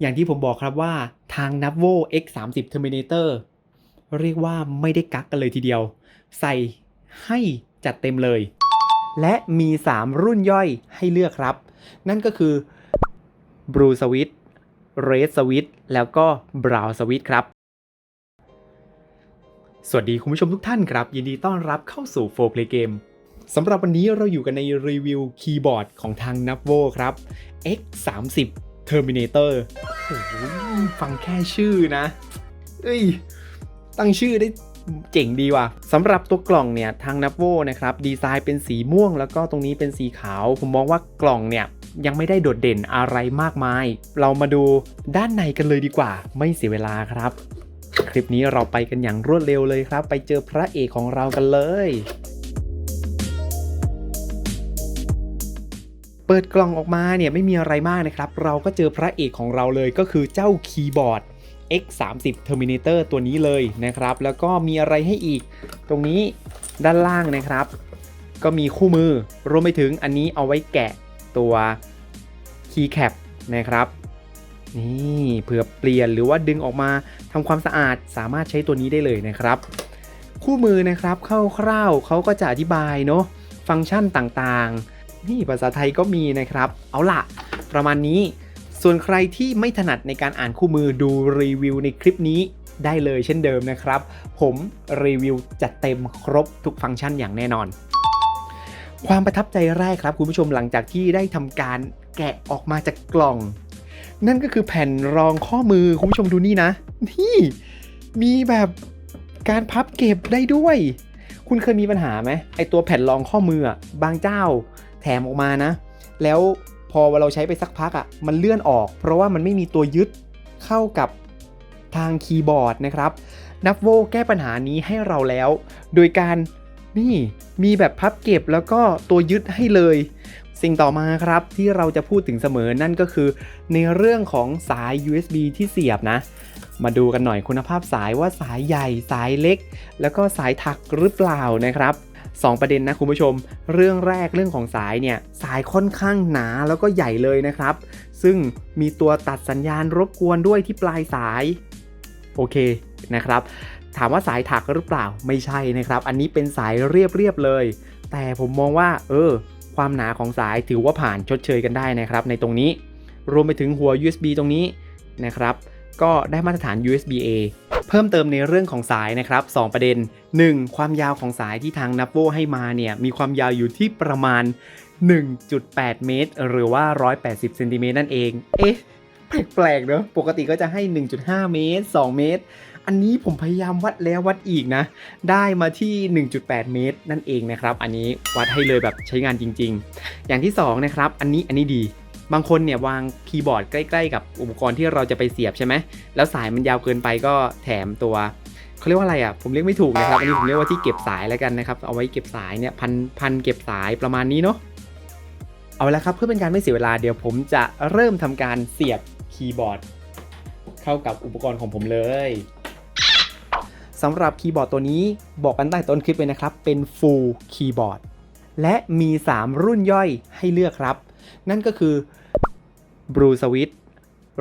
อย่างที่ผมบอกครับว่าทาง n a v o X30 Terminator เรียกว่าไม่ได้กักกันเลยทีเดียว ใส่ให้จัดเต็มเลย และมี 3 รุ่นย่อยให้เลือกครับ นั่นก็คือ Blue Switch Red Switch แล้วก็ Brown Switch ครับ สวัสดีคุณผู้ชมทุกท่านครับ ยินดีต้อนรับเข้าสู่4 Play Game สำหรับวันนี้เราอยู่กันในรีวิวคีย์บอร์ดของทาง n a v o ครับ X30 Terminator โอ้โหฟังแค่ชื่อนะเอ้ย ตั้งชื่อได้เจ๋งดีว่ะสำหรับตัวกล่องเนี่ยทาง n a v o นะครับดีไซน์เป็นสีม่วง แล้วก็ตรงนี้เป็นสีขาว ผมมองว่ากล่องเนี่ยยังไม่ได้โดดเด่นอะไรมากมาย เรามาดูด้านในกันเลยดีกว่า ไม่เสียเวลาครับ คลิปนี้เราไปกันอย่างรวดเร็วเลยครับ ไปเจอพระเอกของเรากันเลย เปิดกล่องออกมาเนี่ยไม่มีอะไรมากนะครับ เราก็เจอพระเอกของเราเลยก็คือเจ้าคีย์บอร์ด X30 Terminator ตัวนี้เลยนะครับ แล้วก็มีอะไรให้อีก ตรงนี้ด้านล่างนะครับ ก็มีคู่มือรวมไปถึงอันนี้เอาไว้แกะตัวคีย์แคปนะครับนี่เผื่อเปลี่ยนหรือว่าดึงออกมาทำความสะอาดสามารถใช้ตัวนี้ได้เลยนะครับ คู่มือนะครับคร่าวๆเขาก็จะอธิบายเนาะฟังก์ชันต่างๆ นี่ภาษาไทยก็มีนะครับ เอาล่ะ ประมาณนี้ ส่วนใครที่ไม่ถนัดในการอ่านคู่มือดูรีวิวในคลิปนี้ได้เลยเช่นเดิมนะครับ ผมรีวิวจัดเต็มครบทุกฟังก์ชันอย่างแน่นอน ความประทับใจแรกครับคุณผู้ชมหลังจากที่ได้ทำการแกะออกมาจากกล่อง นั่นก็คือแผ่นรองข้อมือคุณผู้ชมดูนี่นะ นี่ มีแบบการพับเก็บได้ด้วย คุณเคยมีปัญหาไหมไอตัวแผ่นรองข้อมือบางเจ้า ถมออกมานะ แล้วพอเราใช้ไปสักพักอะ่ะมันเลื่อนออก เพราะว่ามันไม่มีตัวยึดเข้ากับทางคีย์บอร์ดนะครับนับโวแก้ปัญหานี้ให้เราแล้ว โดยการนี่มีแบบพับเก็บแล้วก็ตัวยึดให้เลย สิ่งต่อมาครับที่เราจะพูดถึงเสมอนั่นก็คือ ในเรื่องของสาย USB ที่เสียบนะ มาดูกันหน่อยคุณภาพสายว่าสายใหญ่สายเล็ก แล้วก็สายถักหรือเปล่านะครับ 2 ประเด็นนะคุณผู้ชม เรื่องแรกเรื่องของสายเนี่ยสายค่อนข้างหนาแล้วก็ใหญ่เลยนะครับ ซึ่งมีตัวตัดสัญญาณรบกวนด้วยที่ปลายสายโอเคนะครับ ถามว่าสายถักหรือเปล่าไม่ใช่นะครับ อันนี้เป็นสายเรียบๆเลย แต่ผมมองว่า เออ ความหนาของสายถือว่าผ่านชดเชยกันได้นะครับ ในตรงนี้ รวมไปถึงหัว USB ตรงนี้นะครับ ก็ได้มาตรฐาน USB A เพิ่มเติมในเรื่องของสายนะครับ 2 ประเด็น 1. ความยาวของสายที่ทาง n a v o ให้มาเนี่ยมีความยาวอยู่ที่ประมาณ 1.8 เมตร หรือว่า 180เซนติเมตรนั่นเอง เอ๊ะแปลกๆเนอะปกติก็จะให้ 1.5 เมตร 2 เมตร อันนี้ผมพยายามวัดแล้ววัดอีกนะ ได้มาที่ 1.8 เมตรนั่นเองนะครับ อันนี้วัดให้เลยแบบใช้งานจริง ๆ อย่างที่2นะครับ อันนี้อันนี้ดี บางคนเนี่ยวางคีย์บอร์ดใกล้ ๆ กับอุปกรณ์ที่เราจะไปเสียบใช่ไหมแล้วสายมันยาวเกินไปก็แถมตัวเขาเรียกว่าอะไรอะผมเรียกไม่ถูกนะครับอันนี้ผมเรียกว่าที่เก็บสายแล้วกันนะครับเอาไว้เก็บสายเนี่ยพันพันเก็บสายประมาณนี้เนาะเอาละครับเพื่อเป็นการไม่เสียเวลาเดี๋ยวผมจะเริ่มทำการเสียบคีย์บอร์ด เข้ากับอุปกรณ์ของผมเลยสำหรับคีย์บอร์ดตัวนี้บอกกันใต้ต้นคลิปเลยนะครับ เป็น Full Keyboard และมี 3 รุ่นย่อยให้เลือกครับ นั่นก็คือ Blue Switch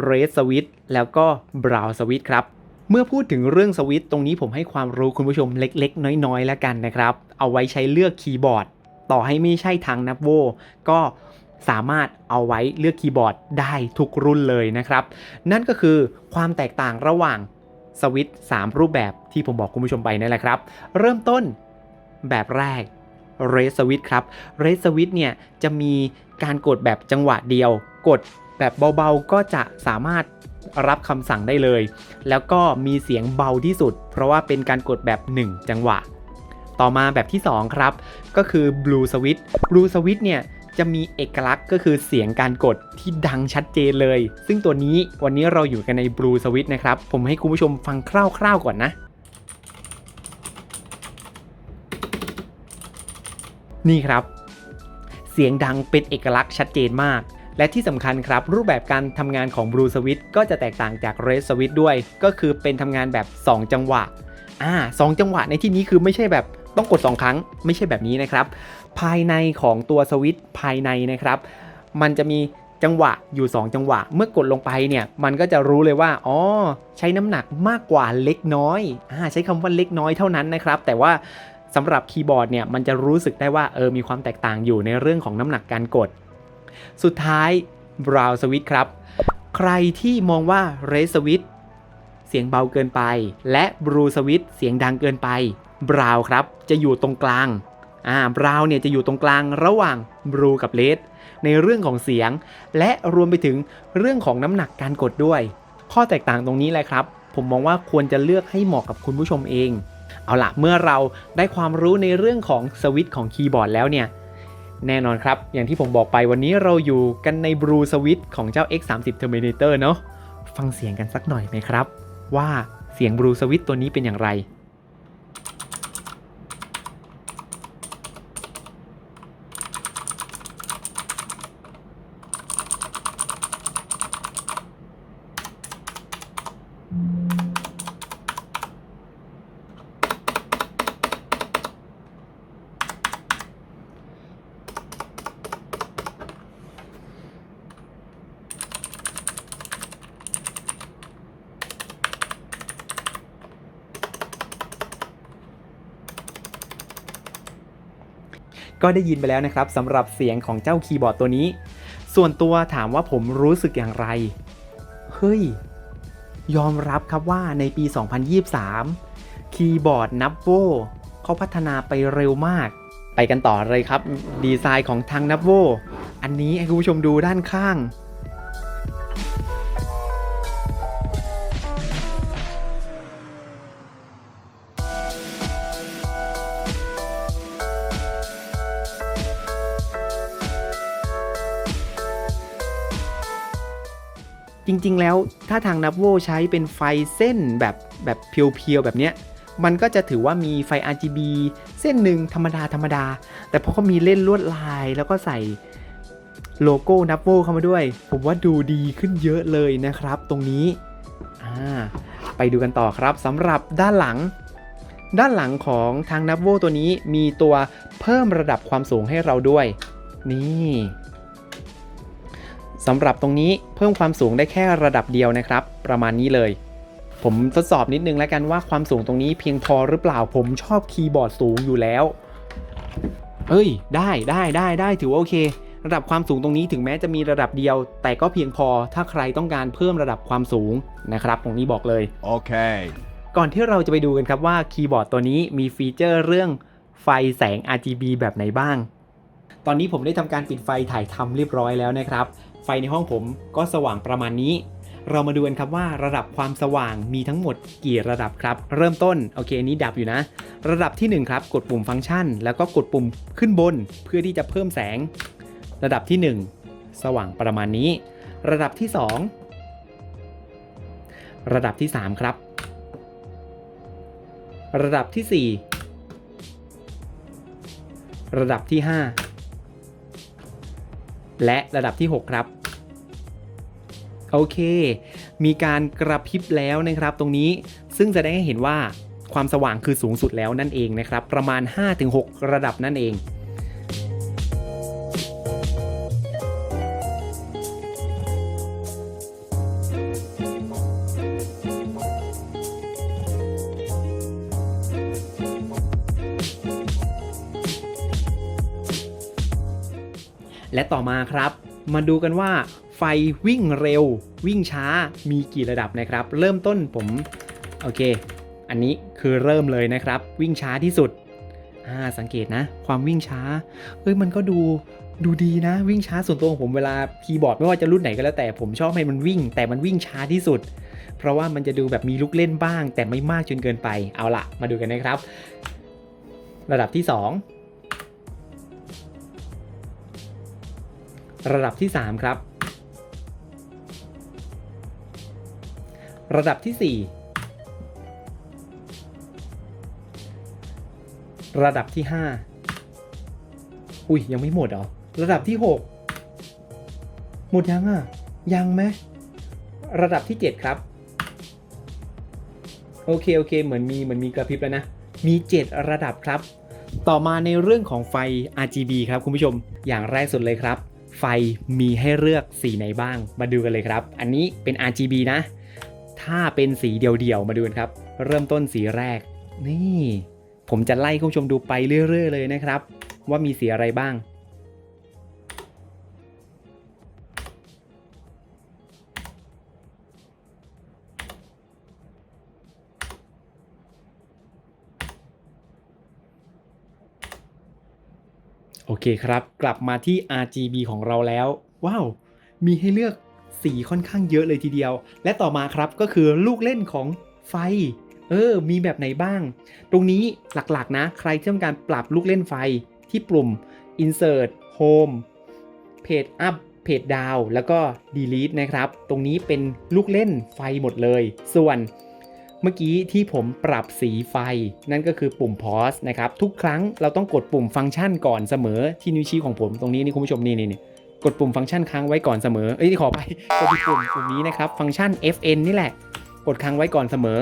Red Switch แล้วก็ Brown Switch ครับ เมื่อพูดถึงเรื่องสวิตตรงนี้ผมให้ความรู้คุณผู้ชมเล็กๆ น้อยๆ แล้วกันนะครับ เอาไว้ใช้เลือกคีย์บอร์ด ต่อให้ไม่ใช่ทางนับโวก็สามารถเอาไว้เลือกคีย์บอร์ดได้ทุกรุ่นเลยนะครับ นั่นก็คือความแตกต่างระหว่างสวิตช์3รูปแบบที่ผมบอกคุณผู้ชมไปนั่นแหละครับ เริ่มต้นแบบแรก Red Switch ครับ Red Switch เนี่ยจะมีการกดแบบจังหวะเดียว กดแบบเบาๆก็จะสามารถรับคำสั่งได้เลย แล้วก็มีเสียงเบาที่สุด เพราะว่าเป็นการกดแบบ 1 จังหวะ ต่อมาแบบที่ 2 ครับ ก็คือ Blue Switch Blue Switch เนี่ยจะมีเอกลักษณ์ก็คือเสียงการกดที่ดังชัดเจนเลย ซึ่งตัวนี้วันนี้เราอยู่กันใน Blue Switch นะครับ ผมให้คุณผู้ชมฟังคร่าวๆก่อนนะ นี่ครับ เสียงดังเป็นเอกลักษณ์ชัดเจนมาก และที่สำคัญครับ รูปแบบการทำงานของ Blue Switch ก็จะแตกต่างจาก Red Switch ด้วย ก็คือเป็นทำงานแบบ 2 จังหวะอ่าสองจังหวะในที่นี้คือไม่ใช่แบบต้องกด 2 ครั้ง ไม่ใช่แบบนี้นะครับ ภายในของตัวสวิตช์ภายในนะครับ มันจะมีจังหวะอยู่ 2 จังหวะ เมื่อกดลงไปเนี่ย มันก็จะรู้เลยว่า อ๋อ ใช้น้ำหนักมากกว่าเล็กน้อยอ่าใช้คำว่าเล็กน้อยเท่านั้นนะครับ แต่ว่า สำหรับคีย์บอร์ดเนี่ยมันจะรู้สึกได้ว่าเออมีความแตกต่างอยู่ในเรื่องของน้ำหนักการกด สุดท้าย Brown Switch ครับ ใครที่มองว่า Red Switch เสียงเบาเกินไป และ Blue Switch เสียงดังเกินไป Brow ครับจะอยู่ตรงกลางอ่า Brow เนี่ยจะอยู่ตรงกลางระหว่าง Blue กับ Red ในเรื่องของเสียง และรวมไปถึงเรื่องของน้ำหนักการกดด้วย ข้อแตกต่างตรงนี้แหละครับ ผมมองว่าควรจะเลือกให้เหมาะกับคุณผู้ชมเอง เอาล่ะเมื่อเราได้ความรู้ในเรื่องของสวิตช์ของคีย์บอร์ดแล้วเนี่ย แน่นอนครับ อย่างที่ผมบอกไปวันนี้เราอยู่กันในบรูสวิตช์ของเจ้า X30 Terminator เนอะฟังเสียงกันสักหน่อยไหมครับ ว่าเสียงบรูสวิตช์ตัวนี้เป็นอย่างไร ก็ได้ยินไปแล้วนะครับสำหรับเสียงของเจ้าคีย์บอร์ดตัวนี้ ส่วนตัวถามว่าผมรู้สึกอย่างไร เฮ้ย ยอมรับครับว่าในปี 2023 คีย์บอร์ดนับโวเขาพัฒนาไปเร็วมาก ไปกันต่อเลยครับ ดีไซน์ของทางนับโวอันนี้ให้คุณผู้ชมดูด้านข้าง ริง ๆ แล้วถ้าทางนับโวใช้เป็นไฟเส้นแบบแบบเพียวๆแบบเนี้ยมันก็จะถือว่ามีไฟ RGB เส้นหนึ่งธรรมดาธรรมดา แต่พอเขามีเล่นลวดลายแล้วก็ใส่โลโก้นับโวเข้ามาด้วย ผมว่าดูดีขึ้นเยอะเลยนะครับ ตรงนี้ไปดูกันต่อครับสำหรับด้านหลัง ด้านหลังของทางนับโวตัวนี้มีตัวเพิ่มระดับความสูงให้เราด้วย นี่ สำหรับตรงนี้เพิ่มความสูงได้แค่ระดับเดียวนะครับ ประมาณนี้เลย ผมทดสอบนิดนึงแล้วกันว่าความสูงตรงนี้เพียงพอหรือเปล่าผมชอบคีย์บอร์ดสูงอยู่แล้ว เอ้ย ได้ได้ได้ได้ถือว่าโอเค ระดับความสูงตรงนี้ถึงแม้จะมีระดับเดียว แต่ก็เพียงพอถ้าใครต้องการเพิ่มระดับความสูงนะครับตรงนี้บอกเลย Okay. ก่อนที่เราจะไปดูกันครับว่าคีย์บอร์ดตัวนี้มีฟีเจอร์เรื่องไฟแสง RGB แบบไหนบ้าง ตอนนี้ผมได้ทำการปิดไฟถ่ายทำเรียบร้อยแล้วนะครับ ไฟในห้องผมก็สว่างประมาณนี้ เรามาดูกันครับว่าระดับความสว่างมีทั้งหมดกี่ระดับครับ เริ่มต้นโอเคอันนี้ดับอยู่นะ ระดับที่ 1 ครับ กดปุ่มฟังก์ชัน แล้วก็กดปุ่มขึ้นบน เพื่อที่จะเพิ่มแสง ระดับที่ 1 สว่างประมาณนี้ ระดับที่ 2 ระดับที่ 3 ครับ ระดับที่ 4 ระดับที่ 5 และระดับที่ 6 ครับโอเค มีการกระพริบแล้วนะครับตรงนี้ซึ่งจะไดงให้เห็นว่าความสว่างคือสูงสุดแล้วนั่นเองนะครับ ประมาณ 5-6 ระดับนั่นเอง ต่อมาครับ มาดูกันว่าไฟวิ่งเร็ว วิ่งช้ามีกี่ระดับนะครับ เริ่มต้นผมโอเค อันนี้คือเริ่มเลยนะครับ วิ่งช้าที่สุดอ่าสังเกตนะ ความวิ่งช้าเอ้ยมันก็ดูดูดีนะ วิ่งช้าส่วนตัวของผมเวลาคีย์บอร์ดไม่ว่าจะรุ่นไหนก็แล้วแต่ผมชอบให้มันวิ่ง แต่มันวิ่งช้าที่สุด เพราะว่ามันจะดูแบบมีลูกเล่นบ้าง แต่ไม่มากจนเกินไปเอาละมาดูกันนะครับ ระดับที่ 2 ระดับที่ 3 ครับ ระดับที่ 4 ระดับที่ 5 อุ้ยยังไม่หมดเหรอ ระดับที่ 6 หมดยังอะ ยังไหมระดับที่ 7 ครับ โอเค โอเค เหมือนมีเหมือนมีกระพริบแล้วนะ มี 7 ระดับครับ ต่อมาในเรื่องของไฟ RGB ครับคุณผู้ชม อย่างแรกสุดเลยครับ ไฟมีให้เลือกสีไหนบ้าง มาดูกันเลยครับ อันนี้เป็น RGB นะ ถ้าเป็นสีเดียวๆ มาดูกันครับ เริ่มต้นสีแรก นี่ ผมจะไล่คุณผู้ชมดูไปเรื่อย ๆ เลยนะครับ ว่ามีสีอะไรบ้าง โอเคครับ กลับมาที่ RGB ของเราแล้ว ว้าว มีให้เลือกสีค่อนข้างเยอะเลยทีเดียว และต่อมาครับก็คือลูกเล่นของไฟ เออ มีแบบไหนบ้าง ตรงนี้หลักๆนะ ใครที่ต้องการปรับลูกเล่นไฟที่ปุ่ม insert home page up page down แล้วก็ delete นะครับ ตรงนี้เป็นลูกเล่นไฟหมดเลย ส่วน เมื่อกี้ที่ผมปรับสีไฟ นั่นก็คือปุ่ม pause นะครับ ทุกครั้งเราต้องกดปุ่มฟังก์ชันก่อนเสมอที่นิ้วชี้ของผมตรงนี้นี่คุณผู้ชมนี่นี่กดปุ่มฟังก์ชันค้างไว้ก่อนเสมอ เอ้ยขอไปกดที่ปุ่มปุ่มนี้นะครับ ฟังก์ชัน fn นี่แหละ กดค้างไว้ก่อนเสมอ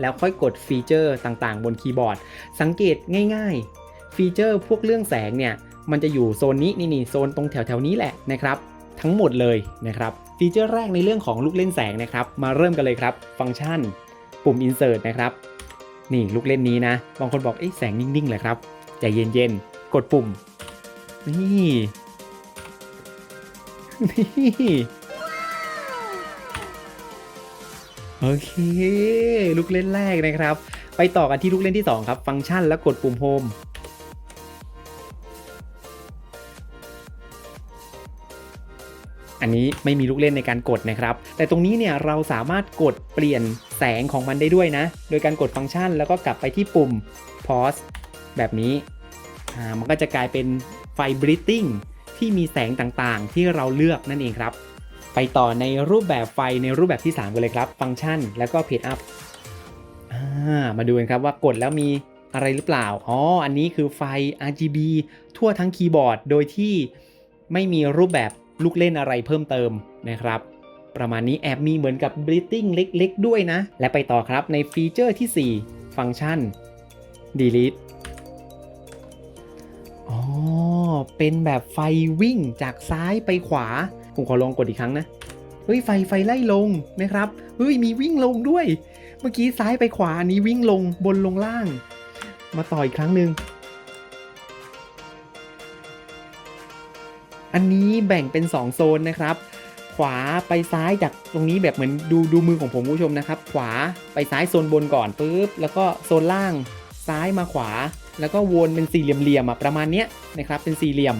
แล้วค่อยกดฟีเจอร์ต่างๆ บนคีย์บอร์ด สังเกตง่ายๆ ฟีเจอร์พวกเรื่องแสงเนี่ย มันจะอยู่โซนนี้นี่นี่โซนตรงแถวๆนี้แหละนะครับ ทั้งหมดเลยนะครับ ฟีเจอร์แรกในเรื่องของลูกเล่นแสงนะครับ มาเริ่มกันเลยครับ ฟังก์ชัน ปุ่ม insert นะครับ นี่ลูกเล่นนี้นะ บางคนบอกเอ้แสงนิ่งๆเลยครับ ใจเย็นๆ กดปุ่ม นี่ นี่โอเค ลูกเล่นแรกนะครับ ไปต่อกันที่ลูกเล่นที่ 2 ครับ ฟังก์ชันแล้วกดปุ่ม Home อันนี้ไม่มีลูกเล่นในการกดนะครับ แต่ตรงนี้เนี่ยเราสามารถกดเปลี่ยนแสงของมันได้ด้วยนะ โดยการกดฟังก์ชันแล้วก็กลับไปที่ปุ่ม pause แบบนี้อ่ามันก็จะกลายเป็นไฟ breathing ที่มีแสงต่างๆ ที่เราเลือกนั่นเองครับ ไปต่อในรูปแบบไฟในรูปแบบที่ 3 กันเลยครับ ฟังก์ชันแล้วก็ page up อ่ามาดูกันครับว่ากดแล้วมีอะไรหรือเปล่า อ๋อ อันนี้คือไฟ RGB ทั่วทั้งคีย์บอร์ด โดยที่ไม่มีรูปแบบ ลูกเล่นอะไรเพิ่มเติมนะครับ ประมาณนี้แอบมีเหมือนกับ breathing เล็กๆ ด้วยนะ และไปต่อครับในฟีเจอร์ที่ 4 ฟังก์ชัน delete อ๋อ เป็นแบบไฟวิ่งจากซ้ายไปขวา ผมขอลองกดอีกครั้งนะ เฮ้ย ไฟไฟไล่ลงนะครับ เฮ้ย มีวิ่งลงด้วย เมื่อกี้ซ้ายไปขวาอันนี้วิ่งลงบนลงล่าง มาต่ออีกครั้งหนึ่ง อันนี้แบ่งเป็น 2 โซนนะครับ ขวาไปซ้ายจากตรงนี้แบบเหมือนดูดูมือของผมผู้ชมนะครับ ขวาไปซ้ายโซนบนก่อนปุ๊บแล้วก็โซนล่างซ้ายมาขวา แล้วก็วนเป็นสี่เหลี่ยมๆอะประมาณเนี้ยนะครับเป็นสี่เหลี่ยม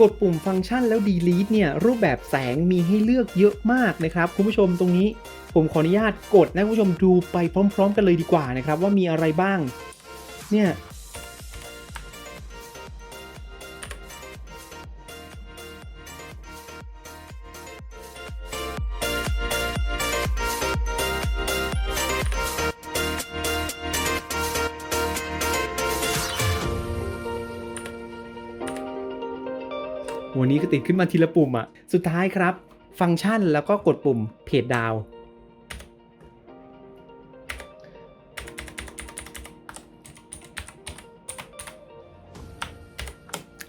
กดปุ่มฟังก์ชันแล้ว delete เนี่ยรูปแบบแสงมีให้เลือกเยอะมากนะครับ คุณผู้ชมตรงนี้ผมขออนุญาตกดนะคุณผู้ชมดูไปพร้อม ๆ กันเลยดีกว่านะครับ ว่ามีอะไรบ้าง เนี่ย วันนี้ก็ติดขึ้นมาทีละปุ่มอะสุดท้ายครับ ฟังก์ชันแล้วก็กดปุ่มเพจดาว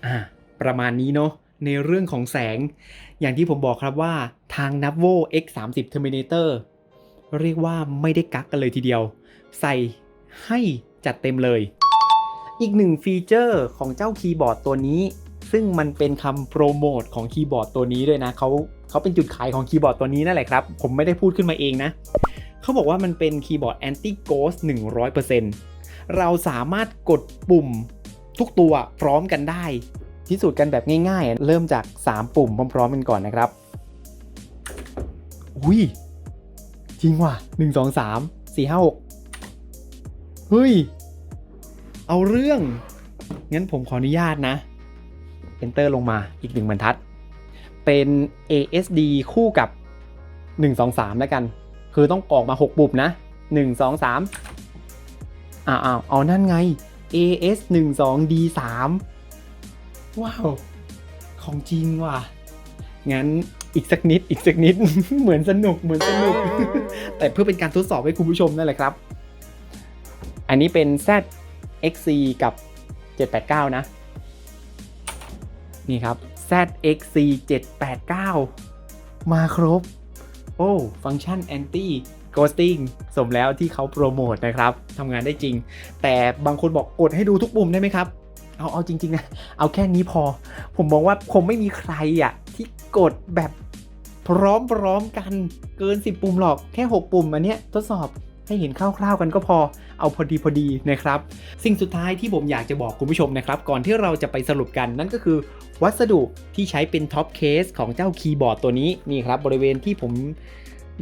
อ่าประมาณนี้เนาะในเรื่องของแสง อย่างที่ผมบอกครับว่าทาง n a v o X30 Terminator เรียกว่าไม่ได้กักกันเลยทีเดียว ใส่ให้จัดเต็มเลย อีกหนึ่งฟีเจอร์ของเจ้าคีย์บอร์ดตัวนี้ ซึ่งมันเป็นคำโปรโมทของคีย์บอร์ดตัวนี้ด้วยนะเขาเขาเป็นจุดขายของคีย์บอร์ดตัวนี้นั่นแหละครับ ผมไม่ได้พูดขึ้นมาเองนะเขาบอกว่ามันเป็นคีย์บอร์ด anti ghost 100%เราสามารถกดปุ่มทุกตัวพร้อมกันได้พิสูจน์กันแบบง่ายๆ เริ่มจาก 3 ปุ่มพร้อมๆกันก่อนนะครับ อุ้ย จริงว่ะ 1 2 3 4 5 6 เฮ้ย เอาเรื่อง งั้นผมขออนุญาตนะ Enter ลงมาอีกหนึ่งบรรทัด เป็น ASD คู่กับ 1 2 3 แล้วกัน คือต้องออกมา 6 ปุ่มนะ 1 2 3อ้าวอ้าวเอานั่นไง AS 1 2 D 3ว้าว ของจริงว่ะ งั้นอีกสักนิดอีกสักนิด เหมือนสนุกเหมือนสนุก แต่เพื่อเป็นการทดสอบให้คุณผู้ชมนั่นแหละครับ อันนี้เป็น Z XC กับ 789 นะ นี่ครับ Z ZXC 789 มาครบ โอ้ ฟังก์ชัน anti ghosting สมแล้วที่เขาโปรโมทนะครับทำงานได้จริง แต่บางคนบอกกดให้ดูทุกปุ่มได้ไหมครับ เอาเอาจริง ๆ นะ เอาแค่นี้พอ ผมมองว่าคงไม่มีใครอะที่กดแบบพร้อมๆกันเกิน 10 ปุ่มหรอกแค่ 6 ปุ่มอันเนี้ยทดสอบ ให้เห็นคร่าวๆกันก็พอเอาพอดีพอดีนะครับ สิ่งสุดท้ายที่ผมอยากจะบอกคุณผู้ชมนะครับ ก่อนที่เราจะไปสรุปกันนั่นก็คือ วัสดุที่ใช้เป็นท็อปเคสของเจ้าคีย์บอร์ดตัวนี้นี่ครับบริเวณที่ผม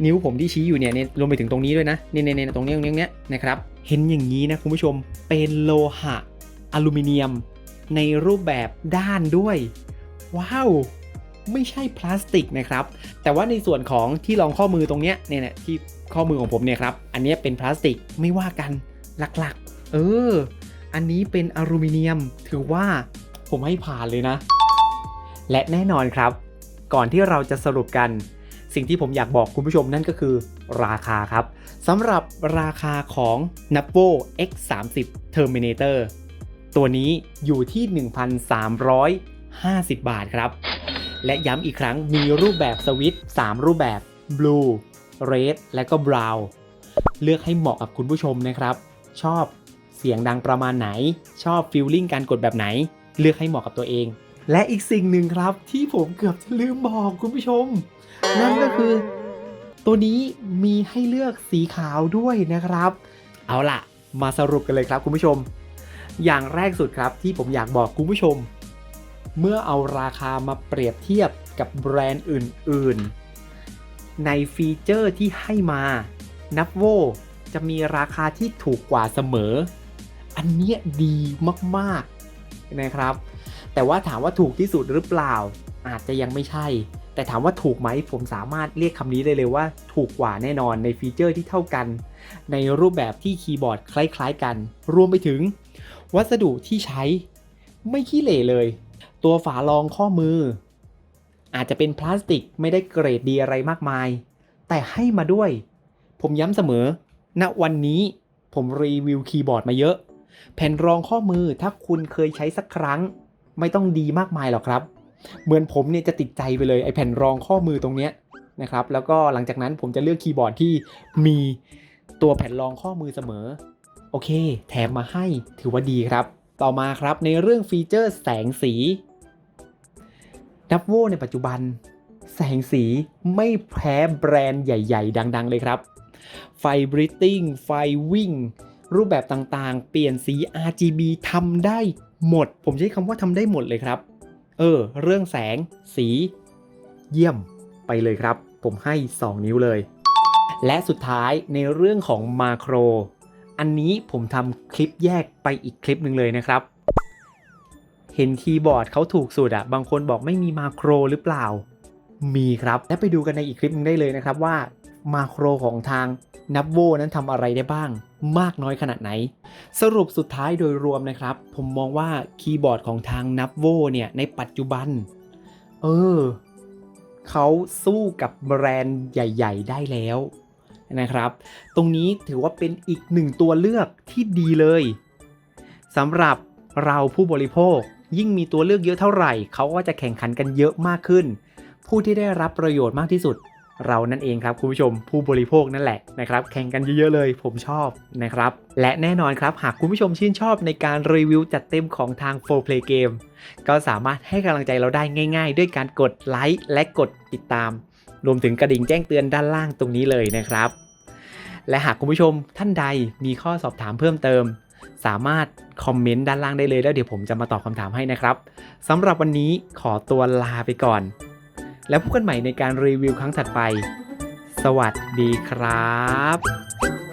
นิ้วผมที่ชี้อยู่เนี่ยรวมไปถึงตรงนี้ด้วยนะเนี่ยเนี่ยตรงนี้ตรงนี้ตรงเนี้ยนะครับเห็นอย่างนี้นะคุณผู้ชมเป็นโลหะอลูมิเนียม ในรูปแบบด้านด้วย ว้าว ไม่ใช่พลาสติกนะครับ แต่ว่าในส่วนของที่รองข้อมือตรงเนี้ยเนี่ยที่ ข้อมือของผมเนี่ยครับ อันนี้เป็นพลาสติกไม่ว่ากันหลักๆ เออ อันนี้เป็นอลูมิเนียม ถือว่าผมให้ผ่านเลยนะ และแน่นอนครับ ก่อนที่เราจะสรุปกันสิ่งที่ผมอยากบอกคุณผู้ชมนั่นก็คือราคาครับสำหรับราคาของ n a p o X30 Terminator ตัวนี้อยู่ที่ 1,350 บาทครับ และย้ำอีกครั้งมีรูปแบบสวิตช์3รูปแบบ Blue Red และก็ Brown เลือกให้เหมาะกับคุณผู้ชมนะครับ ชอบเสียงดังประมาณไหน ชอบฟีลลิ่งการกดแบบไหน เลือกให้เหมาะกับตัวเอง และอีกสิ่งหนึ่งครับที่ผมเกือบจะลืมบอกคุณผู้ชม นั่นก็คือ ตัวนี้มีให้เลือกสีขาวด้วยนะครับ เอาล่ะ มาสรุปกันเลยครับคุณผู้ชม อย่างแรกสุดครับที่ผมอยากบอกคุณผู้ชม เมื่อเอาราคามาเปรียบเทียบกับแบรนด์อื่น ๆ ในฟีเจอร์ที่ให้มา นับโวจะมีราคาที่ถูกกว่าเสมอ อันเนี้ยดีมากๆนะครับ แต่ว่าถามว่าถูกที่สุดหรือเปล่า อาจจะยังไม่ใช่ แต่ถามว่าถูกไหมผมสามารถเรียกคำนี้ได้เลยว่า ถูกกว่าแน่นอนในฟีเจอร์ที่เท่ากัน ในรูปแบบที่คีย์บอร์ดคล้ายๆกัน รวมไปถึง วัสดุที่ใช้ไม่ขี้เหร่เลย ตัวฝารองข้อมือ อาจจะเป็นพลาสติกไม่ได้เกรดดีอะไรมากมาย แต่ให้มาด้วย ผมย้ำเสมอณวันนี้ผมรีวิวคีย์บอร์ดมาเยอะ แผ่นรองข้อมือถ้าคุณเคยใช้สักครั้ง ไม่ต้องดีมากมายหรอกครับ เหมือนผมเนี่ยจะติดใจไปเลยไอแผ่นรองข้อมือตรงเนี้ยนะครับ แล้วก็หลังจากนั้นผมจะเลือกคีย์บอร์ดที่มีตัวแผ่นรองข้อมือเสมอ โอเค แถมมาให้ถือว่าดีครับ ต่อมาครับในเรื่องฟีเจอร์แสงสี ดับโวในปัจจุบัน แสงสีไม่แพ้แบรนด์ใหญ่ ๆ ดัง ๆ เลยครับ ไฟบริตติ้ง ไฟวิ่ง รูปแบบต่างๆ เปลี่ยนสี RGB ทำได้หมด ผมใช้คำว่าทำได้หมดเลยครับ เออ เรื่องแสงสี เยี่ยมไปเลยครับ ผมให้ 2 นิ้วเลย และสุดท้ายในเรื่องของมาโคร อันนี้ผมทำคลิปแยกไปอีกคลิปหนึ่งเลยนะครับ เห็นคีย์บอร์ดเขาถูกสุดอะบางคนบอกไม่มีมาโครหรือเปล่า มีครับ และไปดูกันในอีกคลิปหนึงได้เลยนะครับว่ามาโครของทางนับโวนั้นทำอะไรได้บ้าง มากน้อยขนาดไหน สรุปสุดท้ายโดยรวมนะครับ ผมมองว่าคีย์บอร์ดของทางนับโวเนี่ยในปัจจุบัน เออเขาสู้กับแบรนด์ใหญ่ ๆ ได้แล้วนะครับ ตรงนี้ถือว่าเป็นอีกหนึ่งตัวเลือกที่ดีเลยสำหรับเราผู้บริโภค ยิ่งมีตัวเลือกเยอะเท่าไหร่ เขาก็จะแข่งขันกันเยอะมากขึ้น ผู้ที่ได้รับประโยชน์มากที่สุด เรานั่นเองครับคุณผู้ชมผู้บริโภคนั่นแหละนะครับแข่งกันเยอะๆเลย ผมชอบนะครับและแน่นอนครับหากคุณผู้ชมชื่นชอบในการรีวิวจัดเต็มของทาง 4 Play Game ก็สามารถให้กำลังใจเราได้ง่าย ๆ ด้วยการกดไลค์และกดติดตาม รวมถึงกระดิ่งแจ้งเตือนด้านล่างตรงนี้เลยนะครับและหากคุณผู้ชมท่านใดมีข้อสอบถามเพิ่มเติม สามารถคอมเมนต์ด้านล่างได้เลยแล้วเดี๋ยวผมจะมาตอบคำถามให้นะครับสำหรับวันนี้ขอตัวลาไปก่อน แล้วพบกันใหม่ในการรีวิวครั้งถัดไป สวัสดีครับ